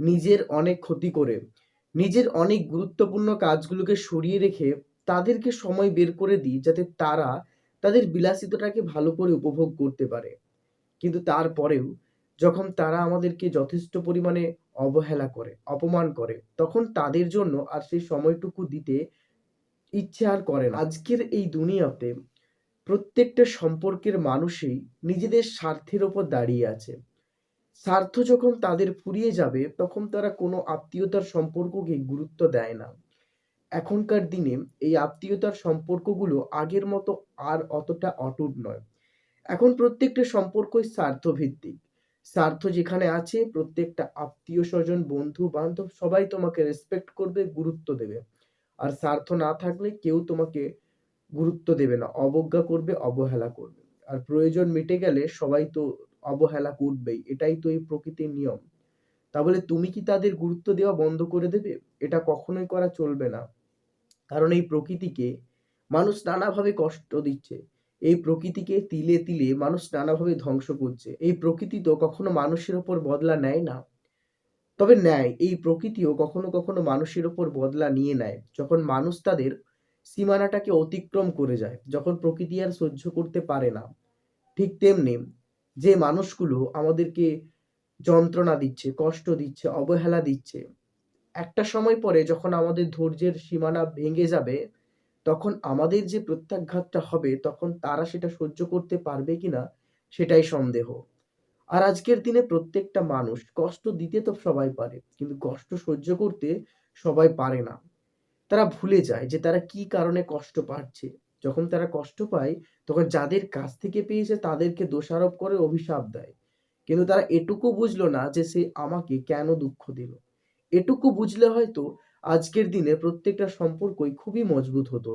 নিজের অনেক ক্ষতি করে। নিজের অনেক গুরুত্বপূর্ণ কাজগুলোকে সরিয়ে রেখে তাদেরকে সময় বের করে দিই যাতে তারা তাদের বিলাসিতটাকে ভালো করে উপভোগ করতে পারে। কিন্তু তারপরেও যখন তারা আমাদেরকে যথেষ্ট পরিমাণে অবহেলা করে, অপমান করে, তখন তাদের জন্য আর সেই সময়টুকু দিতে ইচ্ছে আর করে না। আজকের এই দুনিয়াতে প্রত্যেকটা সম্পর্কের মানুষই নিজেদের স্বার্থের ওপর দাঁড়িয়ে আছে। স্বার্থ যখন তাদের ফুরিয়ে যাবে, তখন তারা কোনো আত্মীয়তার সম্পর্ককে গুরুত্ব দেয় না। এখনকার দিনে এই আত্মীয়তার সম্পর্কগুলো আগের মতো আর অতটা অটুট নয়। এখন প্রত্যেকটা সম্পর্কই স্বার্থভিত্তিক। স্বার্থ যেখানে আছে, প্রত্যেকটা আত্মীয় স্বজন বন্ধু, বান্ধব সবাই তোমাকে রেসপেক্ট করবে, গুরুত্ব দেবে। আর স্বার্থ না থাকলে কেউ তোমাকে গুরুত্ব দেবে না, অবজ্ঞা করবে, অবহেলা করবে। আর প্রয়োজন মিটে গেলে সবাই তো অবহেলা করবেই, এটাই তো এই প্রকৃতির নিয়ম। তাহলে তুমি কি তাদের গুরুত্ব দেওয়া বন্ধ করে দেবে? এটা কখনোই করা চলবে না। কারণ এই প্রকৃতিকে মানুষ নানাভাবে কষ্ট দিচ্ছে। এই প্রকৃতিকে তিলে তিলে মানুষ নানাভাবে ধ্বংস করছে। এই প্রকৃতি তো কখনো মানুষের ওপর বদলা নেয় না। তবে নেয় এই প্রকৃতিও কখনো কখনো মানুষের ওপর বদলা নিয়ে নেয়। যখন মানুষ তাদের সীমানাটাকে অতিক্রম করে যায়, যখন প্রকৃতি আর সহ্য করতে পারে না, ঠিক তেমনি যে মানুষগুলো আমাদেরকে যন্ত্রণা দিচ্ছে, কষ্ট দিচ্ছে, অবহেলা দিচ্ছে, একটা সময় পরে যখন আমাদের ধৈর্যের সীমানা ভেঙে যাবে, তখন আমাদের যে প্রত্যাঘাতটা হবে, তখন তারা সেটা সহ্য করতে পারবে কিনা, সেটাই সন্দেহ। আর আজকের দিনে প্রত্যেকটা মানুষ কষ্ট দিতে তো সবাই পারে, কিন্তু কষ্ট সহ্য করতে সবাই পারে না। তারা ভুলে যায় যে তারা কি কারণে কষ্ট পাচ্ছে। যখন তারা কষ্ট পায়, তখন যাদের কাছ থেকে পেয়েছে তাদেরকে দোষারোপ করে অভিশাপ দেয়। কিন্তু তারা এটুকু বুঝলো না যে সে আমাকে কেন দুঃখ দিল। এটুকু বুঝলে হয়তো আজকের দিনে প্রত্যেকটা সম্পর্কই খুবই মজবুত হতো।